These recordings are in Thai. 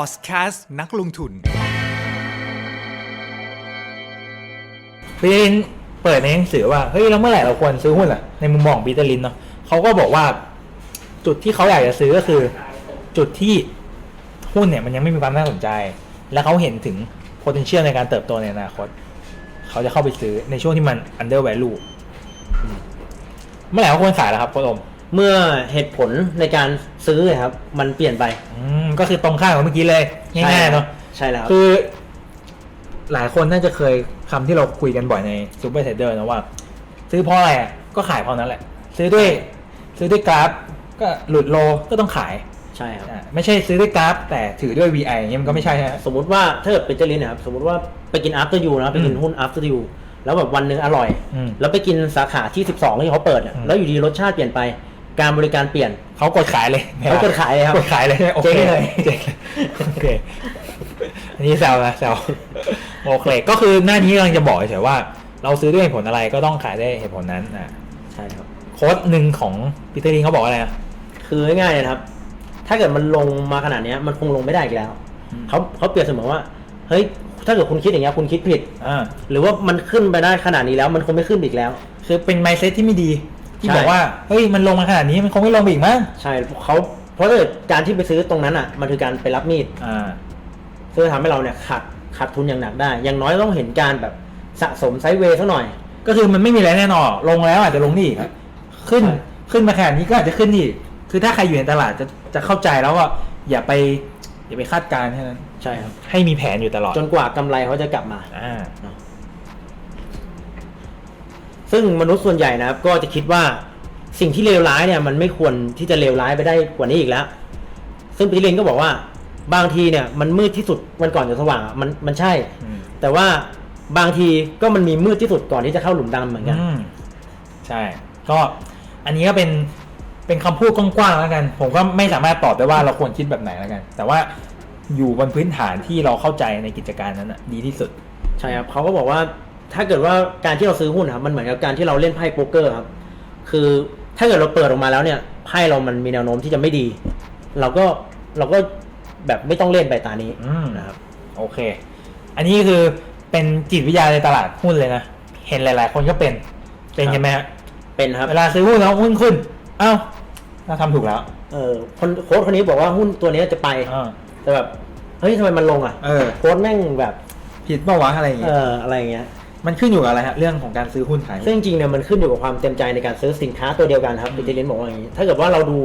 อสแคสต์นักลงทุนปีเตอร์ลินเปิดในหนังสือว่าเฮ้ยแล้วเมื่อไหร่เราควรซื้อหุ้นอะในมุมมองปีเตอร์ลินเนาะเขาก็บอกว่าจุดที่เขาอยากจะซื้อก็คือ จุดที่หุ้นเนี่ยมันยังไม่มีความน่าสนใจ แล้วเขาเห็นถึง potential ในการเติบโตในอนาคต เขาจะเข้าไปซื้อในช่วงที่มัน under value เมื่อไหร่เขาควรขายแล้วครับโค้ชอม เมื่อเหตุผลในการซื้อเนี่ยครับ มันเปลี่ยนไป อืมก็คือตรงข้ามกับเมื่อกี้เลยง่ายๆเนาะใช่แล้วครับ คือ หลายคนน่าจะเคยคำที่เราคุยกันบ่อยในซูเปอร์เทรดเดอร์นะว่า ซื้อเพราะอะไรอะก็ขายเพราะนั้นแหละ ซื้อด้วย ซื้อด้วยกราฟ ก็หลุดโลก็ต้องขายใช่ครับ อะไม่ใช่ซื้อด้วยกราฟ แต่ถือด้วย VI อย่างเงี้ยมันก็ไม่ใช่ฮะ สมมุติว่าถ้าเกิดเป็นเจลินเนะครับ สมมติว่าไปกิน after you นะไปกินอืมหุ้น after you แล้วแบบวันหนึ่งอร่อย อืมแล้วไปกินสาขาที่ 12 ที่เขาเปิดเนี่ยอืม แล้วอยู่ดีรสชาติเปลี่ยนไป การบริการเปลี่ยนเขากดขายเลยเขากดขายเลยครับกดขายเลยใช่ไหมโอเคเจ๊งเลยเจ๊งเลยโอเคอันนี้แซวนะแซวโอเคก็คือหน้านี้กำลังจะบอกเฉยๆว่า เราซื้อด้วยเหตุผลอะไรก็ต้องขายด้วยเหตุผลนั้นนะใช่ครับโค้ดหนึ่งของปีเตอร์ลินเขาบอกว่าอะไรนะคือง่ายๆเลยนะครับ ถ้าเกิดมันลงมาขนาดเนี้ยมันคงลงไม่ได้อีกแล้วอืมเขาเขาเปรียบเสมือนว่าเฮ้ยถ้าเกิดคุณคิดอย่างเงี้ยคุณคิดผิดอ่าหรือว่ามันขึ้นไปได้ขนาดนี้แล้ว มันคงไม่ขึ้นอีกแล้ว คือเป็นไมเซ็ตที่ไม่ดี ที่ใช่บอกว่าเฮ้ยมันลงมาขนาดนี้มันคงไม่ลงไปอีกมั้งใช่เขาเพราะถ้าเกิดการที่ไปซื้อตรงนั้นอะ มันคือการไปรับมีดอ่าซึ่งทำให้เราเนี่ยขาดขาดทุนอย่างหนักได้ อย่างน้อยต้องเห็นการแบบสะสมไซด์เวย์สักหน่อย ก็คือมันไม่มีอะไรแน่นอนลงแล้วอาจจะลงนี่อีกขึ้นใช่ขึ้นมาขนาดนี้ก็อาจจะขึ้นนี่อีกคือถ้าใครอยู่ในตลาดจะจะเข้าใจแล้วว่าอย่าไป อย่าไปคาดการณ์แค่นั้น ใช่ครับ ให้มีแผนอยู่ตลอด จนกว่ากำไรเขาจะกลับมาอ่า ซึ่งมนุษย์ส่วนใหญ่นะครับ ก็จะคิดว่าสิ่งที่เลวร้ายเนี่ย มันไม่ควรที่จะเลวร้ายไปได้กว่านี้อีกแล้ว ซึ่งพีเรนก็บอกว่า บางทีเนี่ยมันมืดที่สุดวันก่อนจะสว่างอะมันมันใช่ อืมแต่ว่าบางทีก็มันมีมืดที่สุดก่อนที่จะเข้าหลุมดำเหมือนกัน อืมใช่ ก็อันนี้ก็เป็นเป็นคำพูดกว้างๆแล้วกัน ผมก็ไม่สามารถตอบได้ว่าเราควรคิดแบบไหนแล้วกัน แต่ว่าอยู่บนพื้นฐานที่เราเข้าใจในกิจการนั้นอะดีที่สุด ใช่ครับเขาก็บอกว่า ถ้าเกิดว่าการที่เราซื้อหุ้นครับมันเหมือนกับการที่เราเล่นไพ่โป๊กเกอร์ครับ คือถ้าเกิดเราเปิดออกมาแล้วเนี่ยไพ่เรามันมีแนวโน้มที่จะไม่ดี เราก็เราก็แบบไม่ต้องเล่นไปตานี้อืม นะครับ โอเค อันนี้คือเป็นจิตวิทยาในตลาดหุ้นเลยนะ เห็นหลาย ๆ คนก็เป็น เป็นกันไหมฮะ เป็นครับ เวลาซื้อหุ้นแล้วหุ้นขึ้น เอ้าเราทำถูกแล้วเออคนโค้ชคนนี้บอกว่าหุ้นตัวนี้จะไป อ่าแต่แบบ เฮ้ยทำไมมันลงอะ เออ โค้ชแม่งแบบ ผิดเปล่าวะอะไรอย่างเอเงี้ยออะไรอย่างเงี้ย มันขึ้นอยู่กับอะไรฮะเรื่องของการซื้อหุ้นขายหุ้ซึ่งนจริงๆเนี่ยมันขึ้นอยู่กับความเต็มใจในการซื้อสินค้าตัวเดียวกันครับอืมดิจิเลนบอกว่าอย่างนี้ ถ้าเกิดว่าเราดู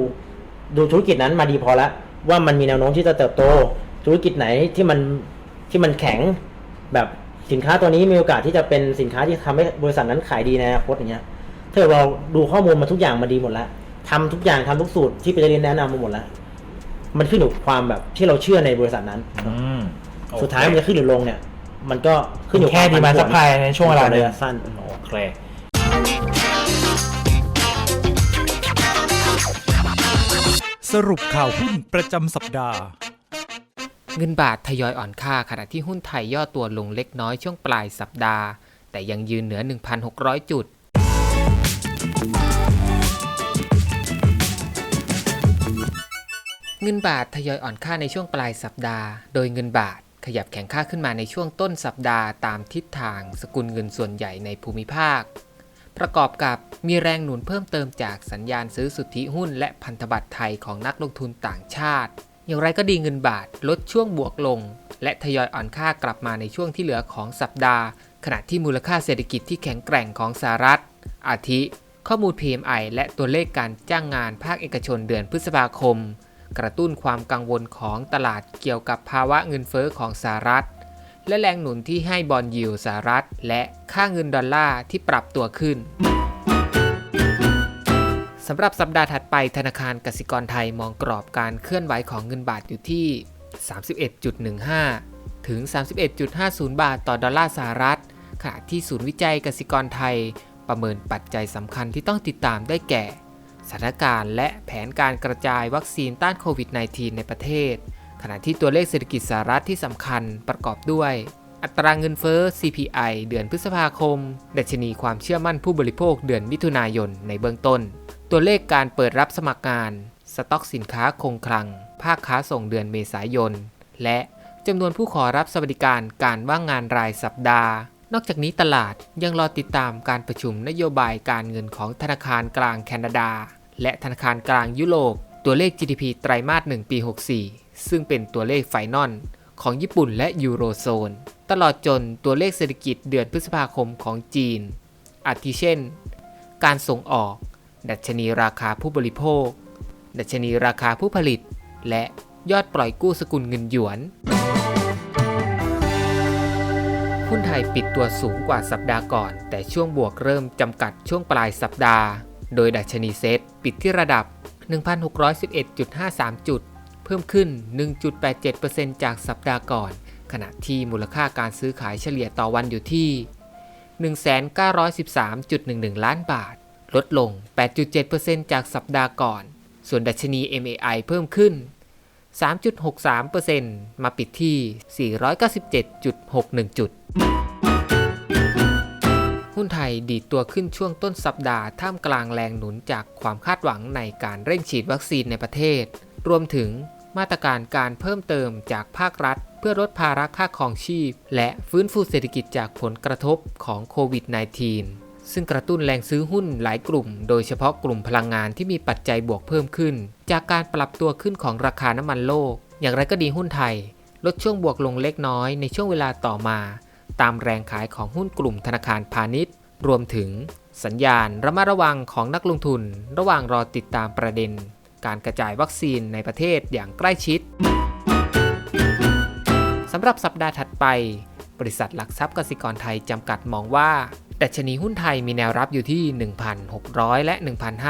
ดูธุรกิจนั้นมาดีพอแล้วว่ามันมีแนวโน้มที่จะเติบโต ธุรกิจไหนที่มันที่มันแข็งแบบสินค้าตัวนี้มีโอกาสที่จะเป็นสินค้าที่ทำให้บริษัทนั้นขายดีในอนาคตอย่างเงี้ยถ้าเกิดเราดูข้อมูลมาทุกอย่างมาดีหมดแล้วทำทุกอย่างทำทุกสูตรที่เป็นเรียนแนะนำมาหมดแล้ว มันขึ้นอยู่กับความแบบที่เราเชื่อในบริษัทนั้นอืมโอเคสุดท้ายมันจะขึ้นหรือลงเนี่ย มันก็ขึ้นอยู่กับแค่วดีมาผัสันพผพลายในช่วงเวลาหนึ่งระยะสั้นโอเคสรุปข่าวหุ้นประจำสัปดาห์ เงินบาททยอยอ่อนค่าขณะที่หุ้นไทยย่อตัวลงเล็กน้อยช่วงปลายสัปดาห์ แต่ยังยืนเหนือ 1,600 จุด เงินบาททยอยอ่อนค่าในช่วงปลายสัปดาห์ โดยเงินบาท ขยับแข็งค่าขึ้นมาในช่วงต้นสัปดาห์ตามทิศทางสกุลเงินส่วนใหญ่ในภูมิภาค ประกอบกับมีแรงหนุนเพิ่มเติมจากสัญญาณซื้อสุทธิหุ้น และพันธบัตรไทยของนักลงทุนต่างชาติ อย่างไรก็ดีเงินบาทลดช่วงบวกลง และทยอยอ่อนค่ากลับมาในช่วงที่เหลือของสัปดาห์ ขณะที่มูลค่าเศรษฐกิจที่แข็งแกร่งของสหรัฐ อาทิ ข้อมูล PMI และตัวเลขการจ้างงานภาคเอกชนเดือนพฤษภาคม กระตุ้นความกังวลของตลาดเกี่ยวกับภาวะเงินเฟอ้อของสหรัฐ และแรงหนุนที่ให้บอลยิวสหรัฐ และค่าเงินดอลลาร์ที่ปรับตัวขึ้นสำหรับสัปดาห์ถัดไปธนาคารกสิกรไทยมองกรอบการเคลื่อนไหวของเงินบาทอยู่ที่ 31.15 ถึง 31.50 บาทต่อดอลลาร์สหรัฐ ขณะที่ศูนย์วิจัยกสิกรไทยประเมินปัจจัยสำคัญที่ต้องติดตามได้แก่ สถานการณ์และแผนการกระจายวัคซีนต้านโควิด -19 ในประเทศ ขณะที่ตัวเลขเศรษฐกิจสหรัฐที่สำคัญประกอบด้วย อัตราเงินเฟ้อ CPI เดือนพฤษภาคม ดัชนีความเชื่อมั่นผู้บริโภคเดือนมิถุนายนในเบื้องต้น ตัวเลขการเปิดรับสมัครงาน สต็อกสินค้าคงคลัง ภาคค้าส่งเดือนเมษายน และจำนวนผู้ขอรับสวัสดิการการว่างงานรายสัปดาห์นอกจากนี้ตลาดยังรอติดตามการประชุมนโยบายการเงินของธนาคารกลางแคนาดา และธนาคารกลางยุโรปตัวเลข GDP ไตรมาส 1 ปี 64 ซึ่งเป็นตัวเลขไฟนอลของญี่ปุ่นและยูโรโซน ตลอดจนตัวเลขเศรษฐกิจเดือนพฤษภาคมของจีน อาทิเช่น การส่งออก ดัชนีราคาผู้บริโภค ดัชนีราคาผู้ผลิต และยอดปล่อยกู้สกุลเงินหยวนหุ้นไทยปิดตัวสูงกว่าสัปดาห์ก่อน แต่ช่วงบวกเริ่มจำกัดช่วงปลายสัปดาห์ โดยดัชนีเซตปิดที่ระดับ 1,611.53 จุด เพิ่มขึ้น 1.87%จากสัปดาห์ก่อน ขณะที่มูลค่าการซื้อขายเฉลี่ยต่อวันอยู่ที่ 1,913.11 ล้านบาท ลดลง 8.7%จากสัปดาห์ก่อน ส่วนดัชนี MAI เพิ่มขึ้น 3.63%มาปิดที่ 497.61 จุด หุ้นไทยดีดตัวขึ้นช่วงต้นสัปดาห์ท่ามกลางแรงหนุนจากความคาดหวังในการเร่งฉีดวัคซีนในประเทศ รวมถึงมาตรการการเพิ่มเติมจากภาครัฐ เพื่อลดภาระค่าครองชีพ และฟื้นฟูเศรษฐกิจจากผลกระทบของโควิด -19 ซึ่งกระตุ้นแรงซื้อหุ้นหลายกลุ่ม โดยเฉพาะกลุ่มพลังงานที่มีปัจจัยบวกเพิ่มขึ้น จากการปรับตัวขึ้นของราคาน้ำมันโลก อย่างไรก็ดีหุ้นไทย ลดช่วงบวกลงเล็กน้อยในช่วงเวลาต่อมา ตามแรงขายของหุ้นกลุ่มธนาคารพาณิชย์ รวมถึง สัญญาณระมัดระวังของนักลงทุน ระหว่างรอติดตามประเด็น การกระจายวัคซีนในประเทศอย่างใกล้ชิดสำหรับสัปดาห์ถัดไป บริษัทหลักทรัพย์กสิกรไทยจำกัดมองว่าดัชนีหุ้นไทยมีแนวรับอยู่ที่ 1,600 และ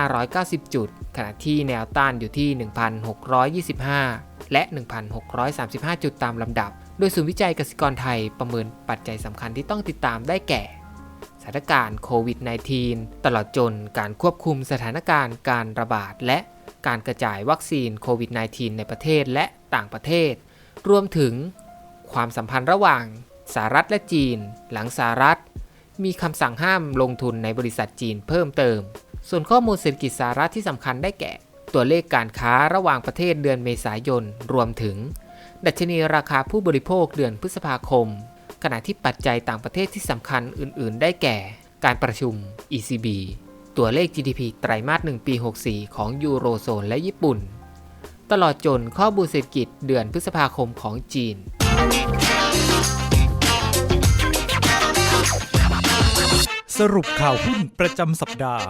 1,590 จุด ขณะที่แนวต้านอยู่ที่ 1,625 และ 1,635 จุดตามลำดับ โดยศูนย์วิจัยกสิกรไทยประเมินปัจจัยสำคัญที่ต้องติดตามได้แก่สถานการณ์โควิด -19 ตลอดจนการควบคุมสถานการณ์การระบาด และการกระจายวัคซีนโควิด -19 ในประเทศและต่างประเทศ รวมถึง ความสัมพันธ์ระหว่างสหรัฐและจีน หลังสหรัฐ มีคำสั่งห้ามลงทุนในบริษัทจีนเพิ่มเติม ส่วนข้อมูลเศรษฐกิจสหรัฐที่สำคัญได้แก่ ตัวเลขการค้าระหว่างประเทศเดือนเมษายน รวมถึง ดัชนีราคาผู้บริโภคเดือนพฤษภาคม ขณะที่ปัจจัยต่างประเทศที่สำคัญอื่น ๆ ได้แก่ การประชุม ECB ตัวเลข GDP ไตรมาส 1 ปี 64 ของยูโรโซนและญี่ปุ่น ตลอดจนข้อมูลเศรษฐกิจเดือนพฤษภาคมของจีน สรุปข่าวหุ้นประจำสัปดาห์